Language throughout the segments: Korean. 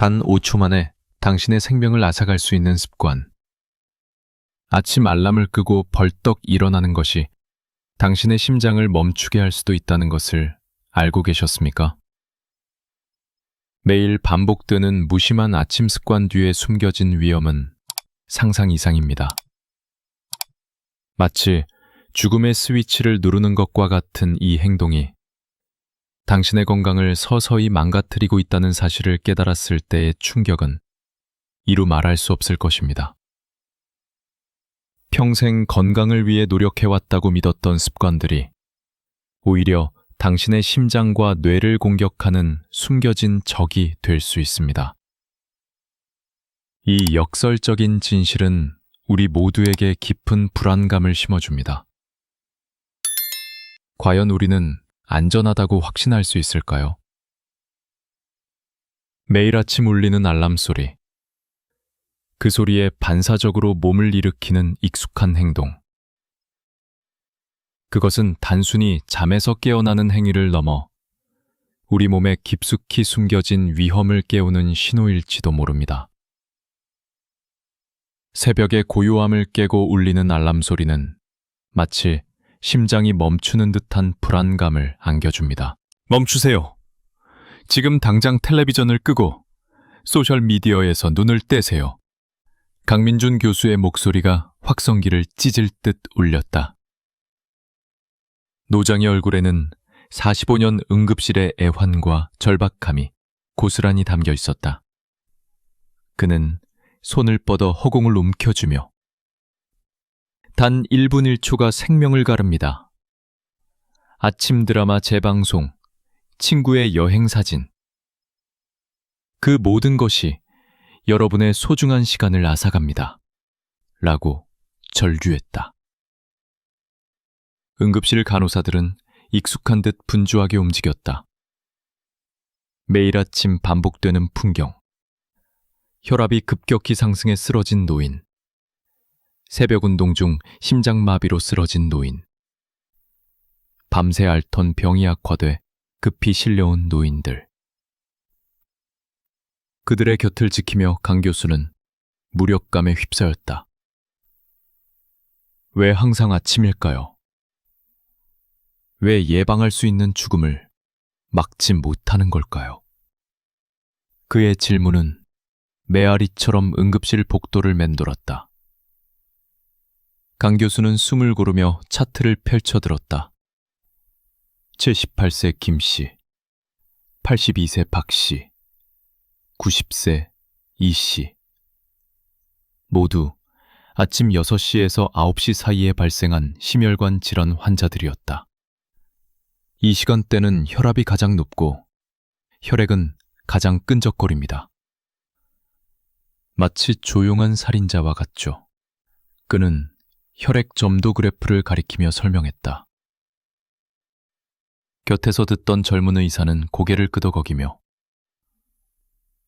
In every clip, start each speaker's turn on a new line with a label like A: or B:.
A: 단 5초 만에 당신의 생명을 앗아갈 수 있는 습관. 아침 알람을 끄고 벌떡 일어나는 것이 당신의 심장을 멈추게 할 수도 있다는 것을 알고 계셨습니까? 매일 반복되는 무심한 아침 습관 뒤에 숨겨진 위험은 상상 이상입니다. 마치 죽음의 스위치를 누르는 것과 같은 이 행동이 당신의 건강을 서서히 망가뜨리고 있다는 사실을 깨달았을 때의 충격은 이루 말할 수 없을 것입니다. 평생 건강을 위해 노력해왔다고 믿었던 습관들이 오히려 당신의 심장과 뇌를 공격하는 숨겨진 적이 될 수 있습니다. 이 역설적인 진실은 우리 모두에게 깊은 불안감을 심어줍니다. 과연 우리는 안전하다고 확신할 수 있을까요? 매일 아침 울리는 알람 소리. 그 소리에 반사적으로 몸을 일으키는 익숙한 행동. 그것은 단순히 잠에서 깨어나는 행위를 넘어 우리 몸에 깊숙이 숨겨진 위험을 깨우는 신호일지도 모릅니다. 새벽의 고요함을 깨고 울리는 알람 소리는 마치 심장이 멈추는 듯한 불안감을 안겨줍니다. 멈추세요. 지금 당장 텔레비전을 끄고 소셜 미디어에서 눈을 떼세요. 강민준 교수의 목소리가 확성기를 찢을 듯 울렸다. 노장의 얼굴에는 45년 응급실의 애환과 절박함이 고스란히 담겨 있었다. 그는 손을 뻗어 허공을 움켜쥐며 단 1분 1초가 생명을 가릅니다. 아침 드라마 재방송, 친구의 여행 사진. 그 모든 것이 여러분의 소중한 시간을 앗아갑니다. 라고 절규했다. 응급실 간호사들은 익숙한 듯 분주하게 움직였다. 매일 아침 반복되는 풍경. 혈압이 급격히 상승해 쓰러진 노인. 새벽 운동 중 심장마비로 쓰러진 노인. 밤새 앓던 병이 악화돼 급히 실려온 노인들. 그들의 곁을 지키며 강 교수는 무력감에 휩싸였다. 왜 항상 아침일까요? 왜 예방할 수 있는 죽음을 막지 못하는 걸까요? 그의 질문은 메아리처럼 응급실 복도를 맴돌았다. 강 교수는 숨을 고르며 차트를 펼쳐들었다. 78세 김 씨, 82세 박 씨, 90세 이 씨. 모두 아침 6시에서 9시 사이에 발생한 심혈관 질환 환자들이었다. 이 시간대는 혈압이 가장 높고 혈액은 가장 끈적거립니다. 마치 조용한 살인자와 같죠. 그는 혈액 점도 그래프를 가리키며 설명했다. 곁에서 듣던 젊은 의사는 고개를 끄덕거리며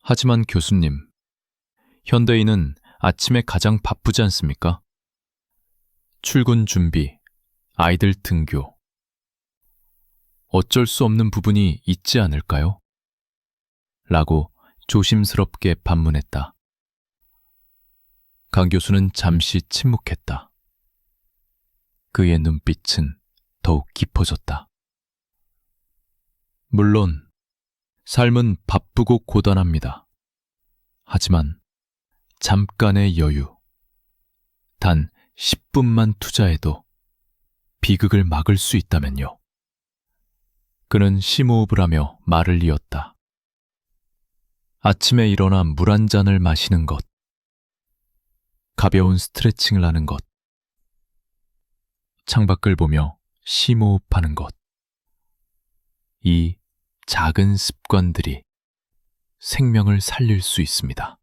A: 하지만 교수님, 현대인은 아침에 가장 바쁘지 않습니까? 출근 준비, 아이들 등교. 어쩔 수 없는 부분이 있지 않을까요? 라고 조심스럽게 반문했다. 강 교수는 잠시 침묵했다. 그의 눈빛은 더욱 깊어졌다. 물론, 삶은 바쁘고 고단합니다. 하지만, 잠깐의 여유, 단 10분만 투자해도 비극을 막을 수 있다면요. 그는 심호흡을 하며 말을 이었다. 아침에 일어나 물 한 잔을 마시는 것, 가벼운 스트레칭을 하는 것, 창밖을 보며 심호흡하는 것. 이 작은 습관들이 생명을 살릴 수 있습니다.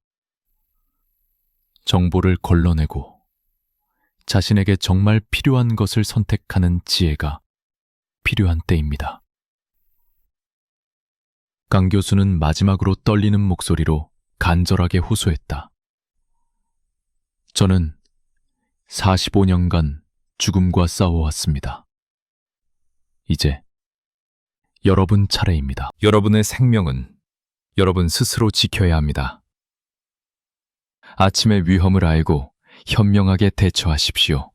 A: 정보를 걸러내고 자신에게 정말 필요한 것을 선택하는 지혜가 필요한 때입니다. 강 교수는 마지막으로 떨리는 목소리로 간절하게 호소했다. 저는 45년간 죽음과 싸워왔습니다. 이제 여러분 차례입니다. 여러분의 생명은 여러분 스스로 지켜야 합니다. 아침의 위험을 알고 현명하게 대처하십시오.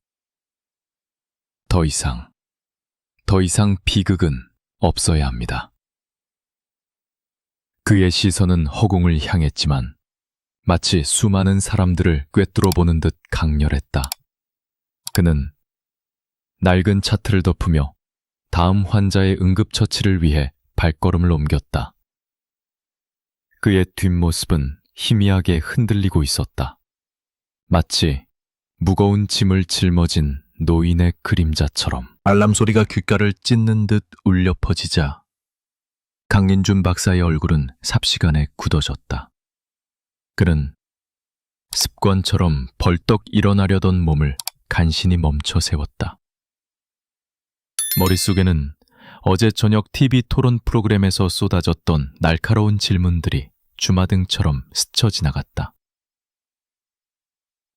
A: 더 이상, 더 이상 비극은 없어야 합니다. 그의 시선은 허공을 향했지만 마치 수많은 사람들을 꿰뚫어 보는 듯 강렬했다. 그는 낡은 차트를 덮으며 다음 환자의 응급처치를 위해 발걸음을 옮겼다. 그의 뒷모습은 희미하게 흔들리고 있었다. 마치 무거운 짐을 짊어진 노인의 그림자처럼. 알람 소리가 귓가를 찢는 듯 울려 퍼지자 강민준 박사의 얼굴은 삽시간에 굳어졌다. 그는 습관처럼 벌떡 일어나려던 몸을 간신히 멈춰 세웠다. 머릿속에는 어제 저녁 TV 토론 프로그램에서 쏟아졌던 날카로운 질문들이 주마등처럼 스쳐 지나갔다.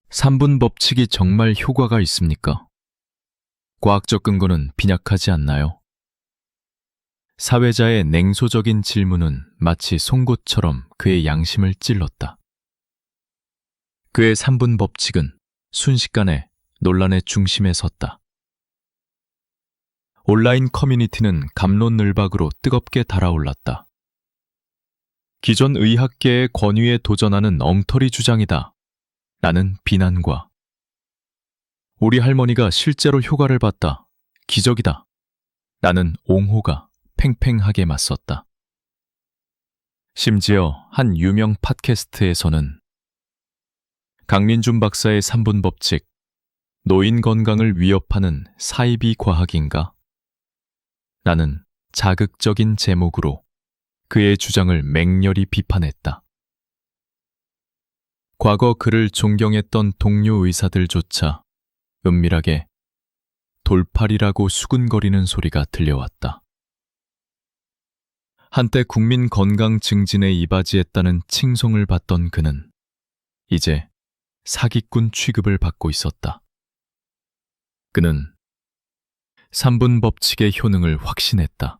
A: 3분 법칙이 정말 효과가 있습니까? 과학적 근거는 빈약하지 않나요? 사회자의 냉소적인 질문은 마치 송곳처럼 그의 양심을 찔렀다. 그의 3분 법칙은 순식간에 논란의 중심에 섰다. 온라인 커뮤니티는 감론을박으로 뜨겁게 달아올랐다. 기존 의학계의 권위에 도전하는 엉터리 주장이다. 라는 비난과 우리 할머니가 실제로 효과를 봤다. 기적이다. 라는 옹호가 팽팽하게 맞섰다. 심지어 한 유명 팟캐스트에서는 강민준 박사의 3분 법칙, 노인 건강을 위협하는 사이비 과학인가? 라는 자극적인 제목으로 그의 주장을 맹렬히 비판했다. 과거 그를 존경했던 동료 의사들조차 은밀하게 돌팔이라고 수군거리는 소리가 들려왔다. 한때 국민 건강 증진에 이바지했다는 칭송을 받던 그는 이제 사기꾼 취급을 받고 있었다. 그는 3분 법칙의 효능을 확신했다.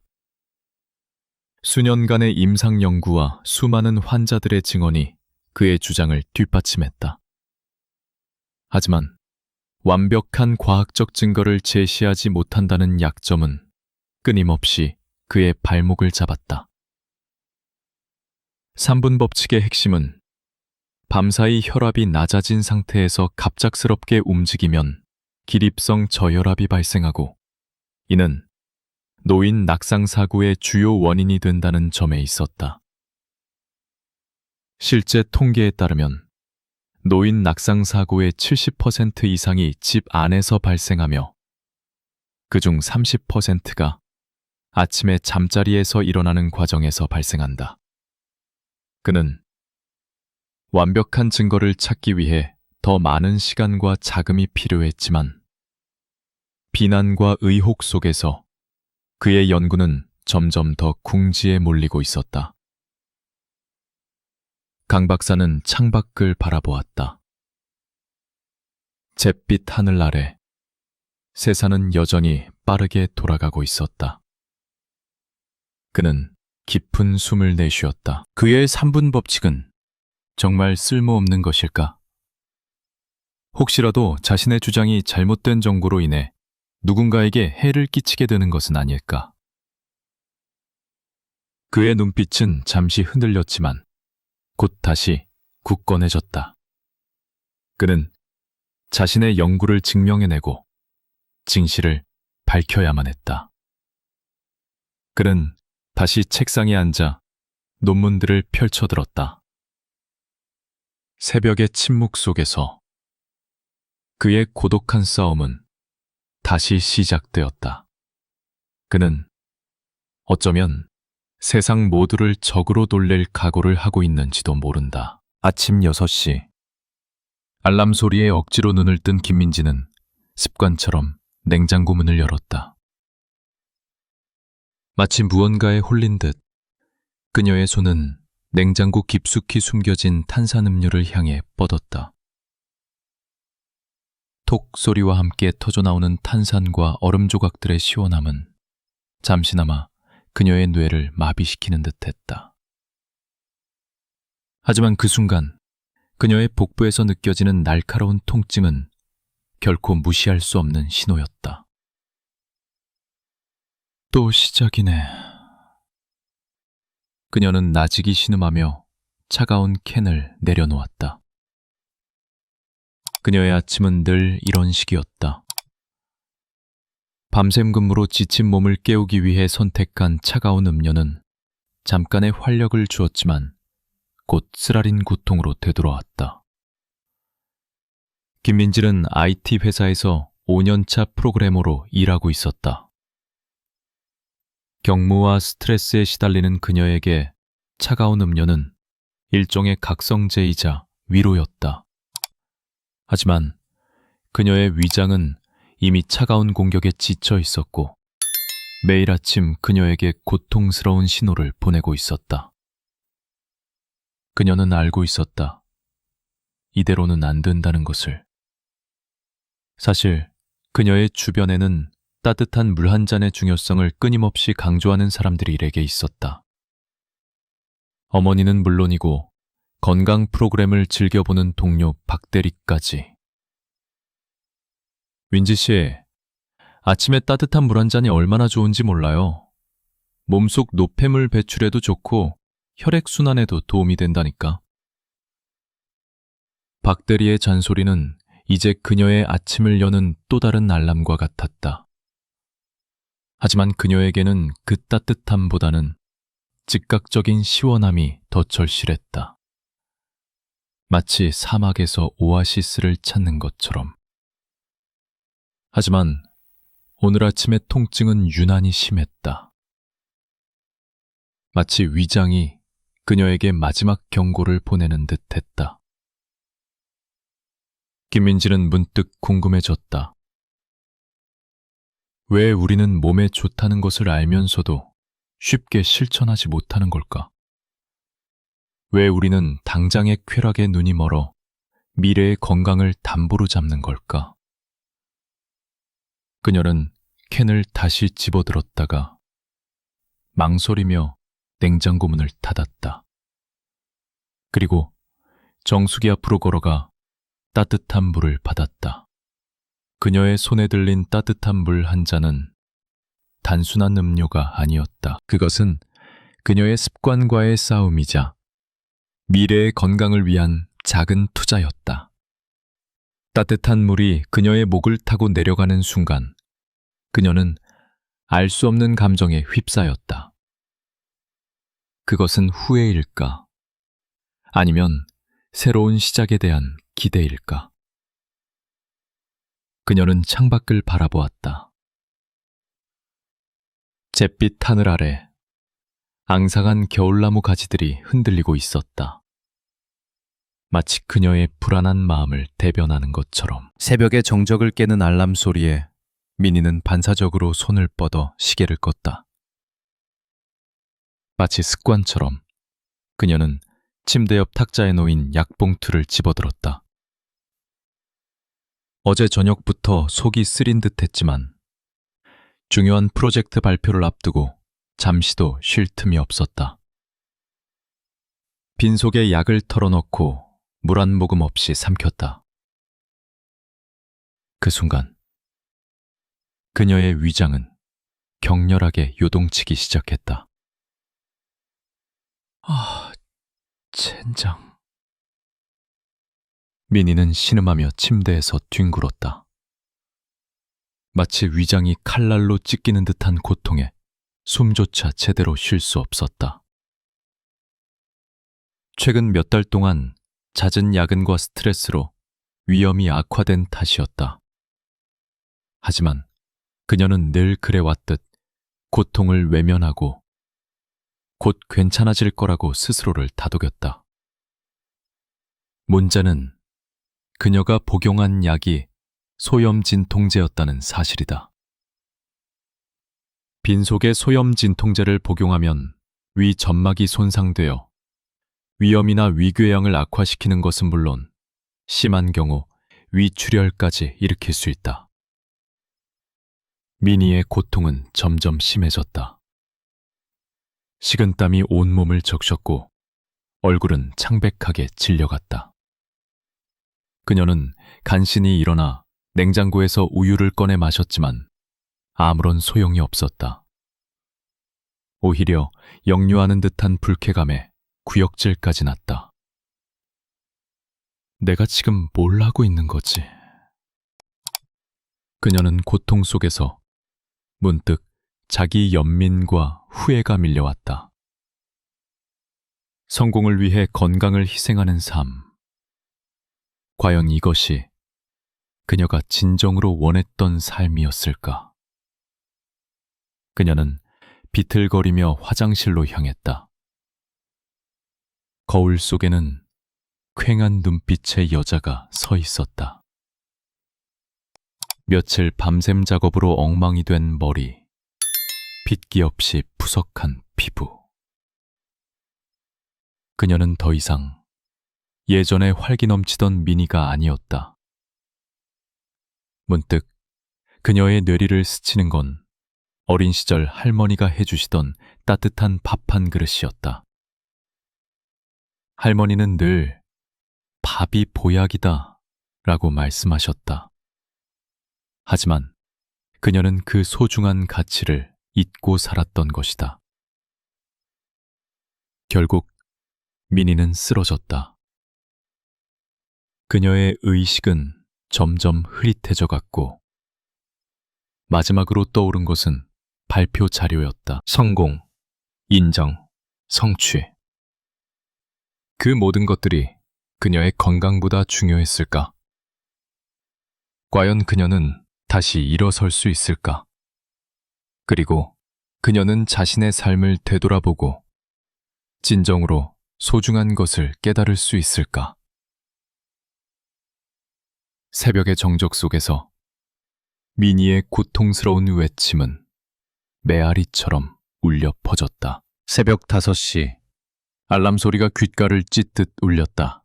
A: 수년간의 임상 연구와 수많은 환자들의 증언이 그의 주장을 뒷받침했다. 하지만 완벽한 과학적 증거를 제시하지 못한다는 약점은 끊임없이 그의 발목을 잡았다. 3분 법칙의 핵심은 밤사이 혈압이 낮아진 상태에서 갑작스럽게 움직이면 기립성 저혈압이 발생하고 이는 노인 낙상 사고의 주요 원인이 된다는 점에 있었다. 실제 통계에 따르면 노인 낙상 사고의 70% 이상이 집 안에서 발생하며 그중 30%가 아침에 잠자리에서 일어나는 과정에서 발생한다. 그는 완벽한 증거를 찾기 위해 더 많은 시간과 자금이 필요했지만 비난과 의혹 속에서 그의 연구는 점점 더 궁지에 몰리고 있었다. 강 박사는 창밖을 바라보았다. 잿빛 하늘 아래 세상은 여전히 빠르게 돌아가고 있었다. 그는 깊은 숨을 내쉬었다. 그의 3분 법칙은 정말 쓸모없는 것일까? 혹시라도 자신의 주장이 잘못된 정보로 인해 누군가에게 해를 끼치게 되는 것은 아닐까? 그의 눈빛은 잠시 흔들렸지만 곧 다시 굳건해졌다. 그는 자신의 연구를 증명해내고 진실을 밝혀야만 했다. 그는 다시 책상에 앉아 논문들을 펼쳐들었다. 새벽의 침묵 속에서 그의 고독한 싸움은 다시 시작되었다. 그는 어쩌면 세상 모두를 적으로 돌릴 각오를 하고 있는지도 모른다. 아침 6시. 알람 소리에 억지로 눈을 뜬 김민지는 습관처럼 냉장고 문을 열었다. 마치 무언가에 홀린 듯 그녀의 손은 냉장고 깊숙이 숨겨진 탄산음료를 향해 뻗었다. 톡 소리와 함께 터져나오는 탄산과 얼음 조각들의 시원함은 잠시나마 그녀의 뇌를 마비시키는 듯 했다. 하지만 그 순간 그녀의 복부에서 느껴지는 날카로운 통증은 결코 무시할 수 없는 신호였다. 또 시작이네. 그녀는 나직이 신음하며 차가운 캔을 내려놓았다. 그녀의 아침은 늘 이런 식이었다. 밤샘 근무로 지친 몸을 깨우기 위해 선택한 차가운 음료는 잠깐의 활력을 주었지만 곧 쓰라린 고통으로 되돌아왔다. 김민질은 IT 회사에서 5년차 프로그래머로 일하고 있었다. 경무와 스트레스에 시달리는 그녀에게 차가운 음료는 일종의 각성제이자 위로였다. 하지만 그녀의 위장은 이미 차가운 공격에 지쳐 있었고 매일 아침 그녀에게 고통스러운 신호를 보내고 있었다. 그녀는 알고 있었다. 이대로는 안 된다는 것을. 사실 그녀의 주변에는 따뜻한 물 한 잔의 중요성을 끊임없이 강조하는 사람들이 일에게 있었다. 어머니는 물론이고 건강 프로그램을 즐겨보는 동료 박대리까지. 윈지 씨, 아침에 따뜻한 물 한 잔이 얼마나 좋은지 몰라요. 몸속 노폐물 배출에도 좋고 혈액순환에도 도움이 된다니까. 박대리의 잔소리는 이제 그녀의 아침을 여는 또 다른 알람과 같았다. 하지만 그녀에게는 그 따뜻함보다는 즉각적인 시원함이 더 절실했다. 마치 사막에서 오아시스를 찾는 것처럼. 하지만 오늘 아침의 통증은 유난히 심했다. 마치 위장이 그녀에게 마지막 경고를 보내는 듯 했다. 김민지는 문득 궁금해졌다. 왜 우리는 몸에 좋다는 것을 알면서도 쉽게 실천하지 못하는 걸까? 왜 우리는 당장의 쾌락에 눈이 멀어 미래의 건강을 담보로 잡는 걸까? 그녀는 캔을 다시 집어들었다가 망설이며 냉장고 문을 닫았다. 그리고 정수기 앞으로 걸어가 따뜻한 물을 받았다. 그녀의 손에 들린 따뜻한 물 한 잔은 단순한 음료가 아니었다. 그것은 그녀의 습관과의 싸움이자 미래의 건강을 위한 작은 투자였다. 따뜻한 물이 그녀의 목을 타고 내려가는 순간 그녀는 알 수 없는 감정에 휩싸였다. 그것은 후회일까? 아니면 새로운 시작에 대한 기대일까? 그녀는 창밖을 바라보았다. 잿빛 하늘 아래 앙상한 겨울나무 가지들이 흔들리고 있었다. 마치 그녀의 불안한 마음을 대변하는 것처럼 새벽의 정적을 깨는 알람 소리에 미니는 반사적으로 손을 뻗어 시계를 껐다. 마치 습관처럼 그녀는 침대 옆 탁자에 놓인 약봉투를 집어들었다. 어제 저녁부터 속이 쓰린 듯 했지만 중요한 프로젝트 발표를 앞두고 잠시도 쉴 틈이 없었다. 빈속에 약을 털어넣고 물 한 모금 없이 삼켰다. 그 순간 그녀의 위장은 격렬하게 요동치기 시작했다. 아, 젠장. 미니는 신음하며 침대에서 뒹굴었다. 마치 위장이 칼날로 찢기는 듯한 고통에 숨조차 제대로 쉴 수 없었다. 최근 몇 달 동안 잦은 야근과 스트레스로 위험이 악화된 탓이었다. 하지만 그녀는 늘 그래왔듯 고통을 외면하고 곧 괜찮아질 거라고 스스로를 다독였다. 문제는 그녀가 복용한 약이 소염 진통제였다는 사실이다. 빈속에 소염 진통제를 복용하면 위 점막이 손상되어 위염이나 위궤양을 악화시키는 것은 물론 심한 경우 위출혈까지 일으킬 수 있다. 미니의 고통은 점점 심해졌다. 식은땀이 온몸을 적셨고 얼굴은 창백하게 질려갔다. 그녀는 간신히 일어나 냉장고에서 우유를 꺼내 마셨지만 아무런 소용이 없었다. 오히려 역류하는 듯한 불쾌감에 구역질까지 났다. 내가 지금 뭘 하고 있는 거지? 그녀는 고통 속에서 문득 자기 연민과 후회가 밀려왔다. 성공을 위해 건강을 희생하는 삶. 과연 이것이 그녀가 진정으로 원했던 삶이었을까? 그녀는 비틀거리며 화장실로 향했다. 거울 속에는 퀭한 눈빛의 여자가 서 있었다. 며칠 밤샘 작업으로 엉망이 된 머리, 핏기 없이 푸석한 피부. 그녀는 더 이상 예전에 활기 넘치던 미니가 아니었다. 문득 그녀의 뇌리를 스치는 건 어린 시절 할머니가 해주시던 따뜻한 밥 한 그릇이었다. 할머니는 늘 밥이 보약이다 라고 말씀하셨다. 하지만 그녀는 그 소중한 가치를 잊고 살았던 것이다. 결국 미니는 쓰러졌다. 그녀의 의식은 점점 흐릿해져 갔고 마지막으로 떠오른 것은 발표 자료였다. 성공, 인정, 성취. 그 모든 것들이 그녀의 건강보다 중요했을까? 과연 그녀는 다시 일어설 수 있을까? 그리고 그녀는 자신의 삶을 되돌아보고 진정으로 소중한 것을 깨달을 수 있을까? 새벽의 정적 속에서 미니의 고통스러운 외침은 메아리처럼 울려 퍼졌다. 새벽 5시 알람 소리가 귓가를 찢듯 울렸다.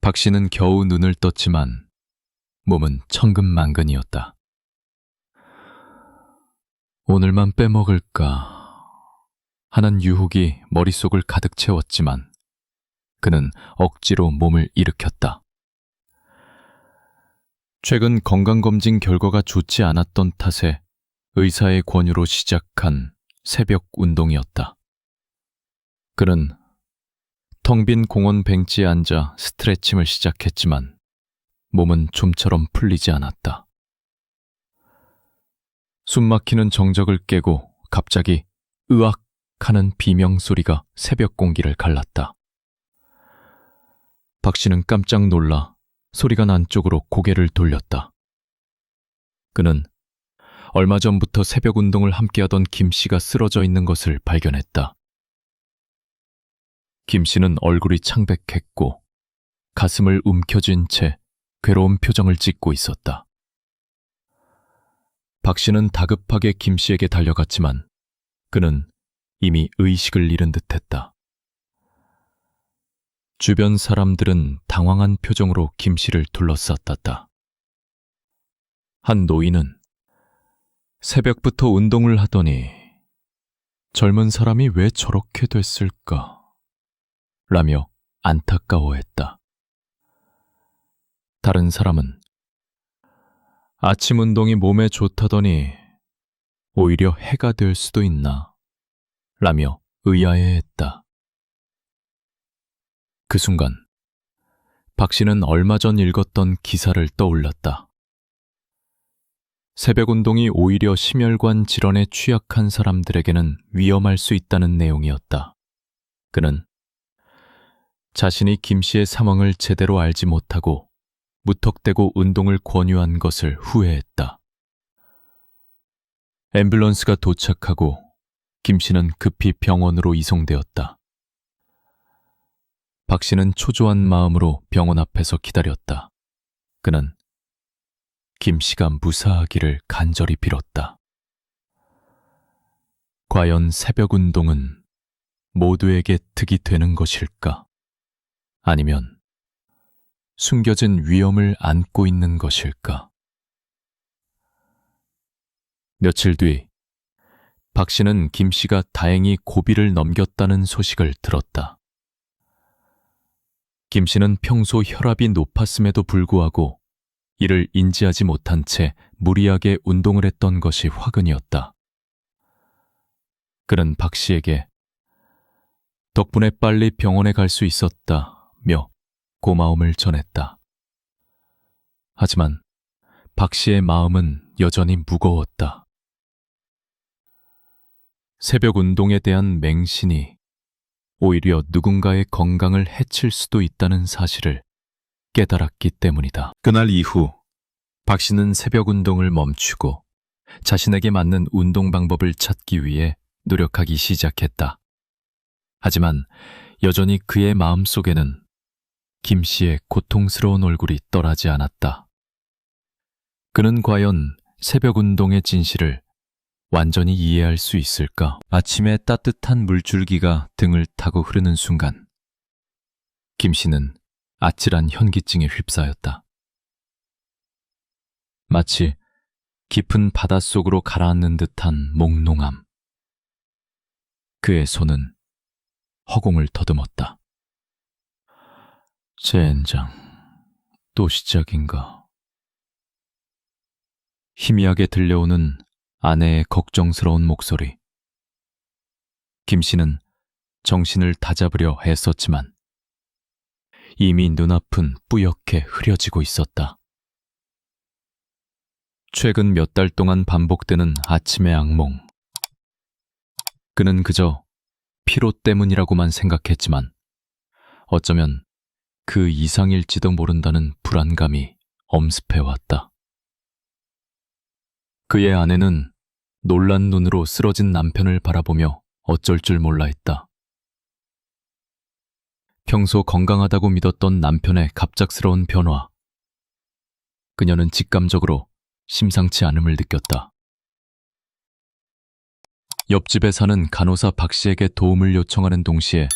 A: 박 씨는 겨우 눈을 떴지만 몸은 천근만근이었다. 오늘만 빼먹을까 하는 유혹이 머릿속을 가득 채웠지만 그는 억지로 몸을 일으켰다. 최근 건강검진 결과가 좋지 않았던 탓에 의사의 권유로 시작한 새벽 운동이었다. 그는 텅 빈 공원 벤치에 앉아 스트레칭을 시작했지만 몸은 좀처럼 풀리지 않았다. 숨 막히는 정적을 깨고 갑자기 으악 하는 비명 소리가 새벽 공기를 갈랐다. 박 씨는 깜짝 놀라 소리가 난 쪽으로 고개를 돌렸다. 그는 얼마 전부터 새벽 운동을 함께하던 김 씨가 쓰러져 있는 것을 발견했다. 김 씨는 얼굴이 창백했고 가슴을 움켜쥔 채 괴로운 표정을 짓고 있었다. 박 씨는 다급하게 김 씨에게 달려갔지만 그는 이미 의식을 잃은 듯했다. 주변 사람들은 당황한 표정으로 김 씨를 둘러쌌다. 한 노인은 새벽부터 운동을 하더니 젊은 사람이 왜 저렇게 됐을까? 라며 안타까워했다. 다른 사람은 아침 운동이 몸에 좋다더니 오히려 해가 될 수도 있나? 라며 의아해했다. 그 순간 박 씨는 얼마 전 읽었던 기사를 떠올렸다. 새벽 운동이 오히려 심혈관 질환에 취약한 사람들에게는 위험할 수 있다는 내용이었다. 그는 자신이 김 씨의 상황을 제대로 알지 못하고 무턱대고 운동을 권유한 것을 후회했다. 앰뷸런스가 도착하고 김 씨는 급히 병원으로 이송되었다. 박 씨는 초조한 마음으로 병원 앞에서 기다렸다. 그는 김 씨가 무사하기를 간절히 빌었다. 과연 새벽 운동은 모두에게 득이 되는 것일까? 아니면 숨겨진 위험을 안고 있는 것일까? 며칠 뒤, 박 씨는 김 씨가 다행히 고비를 넘겼다는 소식을 들었다. 김 씨는 평소 혈압이 높았음에도 불구하고 이를 인지하지 못한 채 무리하게 운동을 했던 것이 화근이었다. 그는 박 씨에게 덕분에 빨리 병원에 갈 수 있었다 며 고마움을 전했다. 하지만 박 씨의 마음은 여전히 무거웠다. 새벽 운동에 대한 맹신이 오히려 누군가의 건강을 해칠 수도 있다는 사실을 깨달았기 때문이다. 그날 이후 박 씨는 새벽 운동을 멈추고 자신에게 맞는 운동 방법을 찾기 위해 노력하기 시작했다. 하지만 여전히 그의 마음 속에는 김 씨의 고통스러운 얼굴이 떠나지 않았다. 그는 과연 새벽 운동의 진실을 완전히 이해할 수 있을까? 아침에 따뜻한 물줄기가 등을 타고 흐르는 순간, 김 씨는 아찔한 현기증에 휩싸였다. 마치 깊은 바닷속으로 가라앉는 듯한 몽롱함. 그의 손은 허공을 더듬었다. 젠장, 또 시작인가? 희미하게 들려오는 아내의 걱정스러운 목소리. 김 씨는 정신을 다잡으려 애썼지만 이미 눈앞은 뿌옇게 흐려지고 있었다. 최근 몇 달 동안 반복되는 아침의 악몽. 그는 그저 피로 때문이라고만 생각했지만 어쩌면 그 이상일지도 모른다는 불안감이 엄습해왔다. 그의 아내는 놀란 눈으로 쓰러진 남편을 바라보며 어쩔 줄 몰라 했다. 평소 건강하다고 믿었던 남편의 갑작스러운 변화. 그녀는 직감적으로 심상치 않음을 느꼈다. 옆집에 사는 간호사 박 씨에게 도움을 요청하는 동시에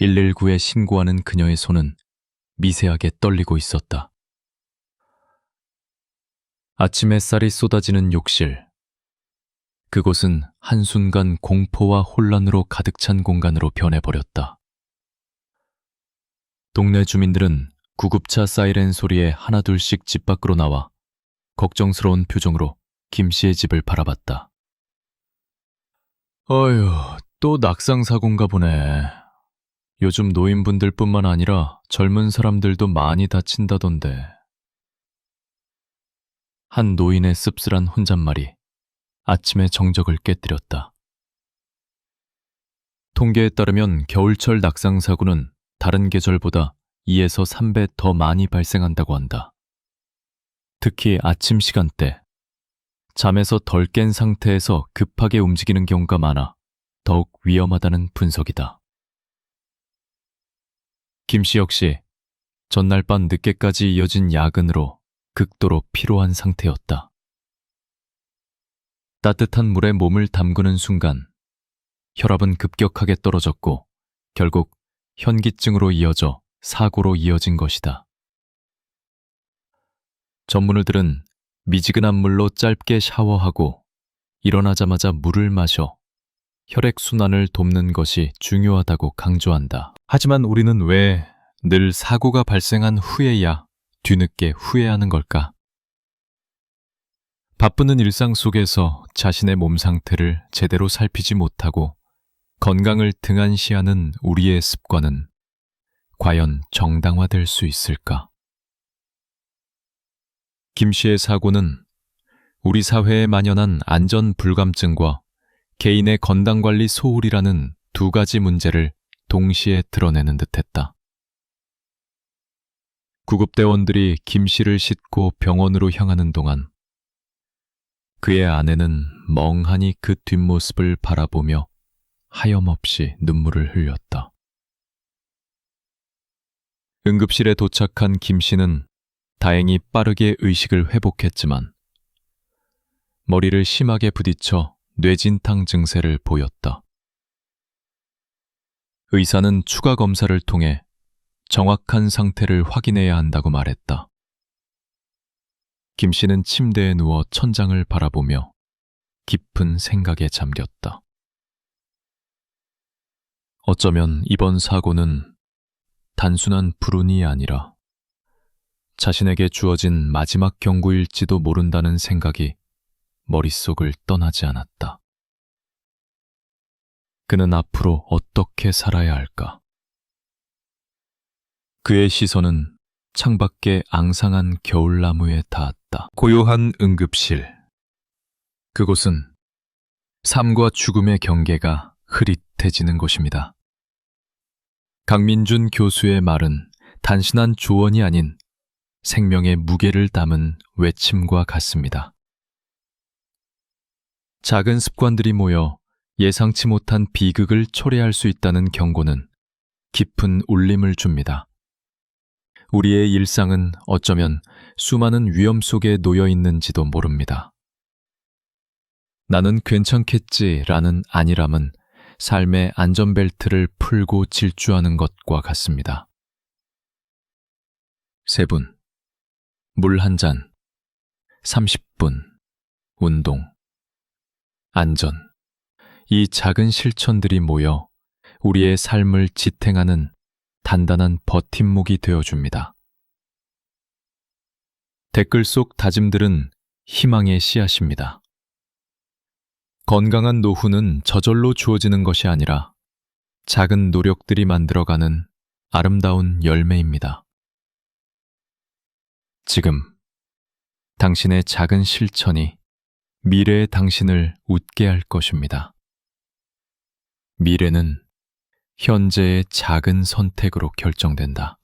A: 119에 신고하는 그녀의 손은 미세하게 떨리고 있었다. 아침 햇살이 쏟아지는 욕실. 그곳은 한순간 공포와 혼란으로 가득 찬 공간으로 변해버렸다. 동네 주민들은 구급차 사이렌 소리에 하나둘씩 집 밖으로 나와 걱정스러운 표정으로 김 씨의 집을 바라봤다. 어휴, 또 낙상 사고인가 보네. 요즘 노인분들뿐만 아니라 젊은 사람들도 많이 다친다던데. 한 노인의 씁쓸한 혼잣말이 아침의 정적을 깨뜨렸다. 통계에 따르면 겨울철 낙상 사고는 다른 계절보다 2에서 3배 더 많이 발생한다고 한다. 특히 아침 시간대, 잠에서 덜 깬 상태에서 급하게 움직이는 경우가 많아 더욱 위험하다는 분석이다. 김 씨 역시 전날 밤 늦게까지 이어진 야근으로 극도로 피로한 상태였다. 따뜻한 물에 몸을 담그는 순간 혈압은 급격하게 떨어졌고 결국 현기증으로 이어져 사고로 이어진 것이다. 전문의들은 미지근한 물로 짧게 샤워하고 일어나자마자 물을 마셔 혈액순환을 돕는 것이 중요하다고 강조한다. 하지만 우리는 왜 늘 사고가 발생한 후에야 뒤늦게 후회하는 걸까? 바쁘는 일상 속에서 자신의 몸 상태를 제대로 살피지 못하고 건강을 등한시하는 우리의 습관은 과연 정당화될 수 있을까? 김 씨의 사고는 우리 사회에 만연한 안전 불감증과 개인의 건강관리 소홀이라는 두 가지 문제를 동시에 드러내는 듯했다. 구급대원들이 김 씨를 싣고 병원으로 향하는 동안 그의 아내는 멍하니 그 뒷모습을 바라보며 하염없이 눈물을 흘렸다. 응급실에 도착한 김 씨는 다행히 빠르게 의식을 회복했지만 머리를 심하게 부딪혀 뇌진탕 증세를 보였다. 의사는 추가 검사를 통해 정확한 상태를 확인해야 한다고 말했다. 김 씨는 침대에 누워 천장을 바라보며 깊은 생각에 잠겼다. 어쩌면 이번 사고는 단순한 불운이 아니라 자신에게 주어진 마지막 경고일지도 모른다는 생각이 머릿속을 떠나지 않았다. 그는 앞으로 어떻게 살아야 할까? 그의 시선은 창밖의 앙상한 겨울나무에 닿았다. 고요한 응급실. 그곳은 삶과 죽음의 경계가 흐릿해지는 곳입니다. 강민준 교수의 말은 단순한 조언이 아닌 생명의 무게를 담은 외침과 같습니다. 작은 습관들이 모여 예상치 못한 비극을 초래할 수 있다는 경고는 깊은 울림을 줍니다. 우리의 일상은 어쩌면 수많은 위험 속에 놓여 있는지도 모릅니다. 나는 괜찮겠지라는 안일함은 삶의 안전벨트를 풀고 질주하는 것과 같습니다. 세 분, 물 한 잔, 30분, 운동, 안전. 이 작은 실천들이 모여 우리의 삶을 지탱하는 단단한 버팀목이 되어줍니다. 댓글 속 다짐들은 희망의 씨앗입니다. 건강한 노후는 저절로 주어지는 것이 아니라 작은 노력들이 만들어가는 아름다운 열매입니다. 지금 당신의 작은 실천이 미래의 당신을 웃게 할 것입니다. 미래는 현재의 작은 선택으로 결정된다.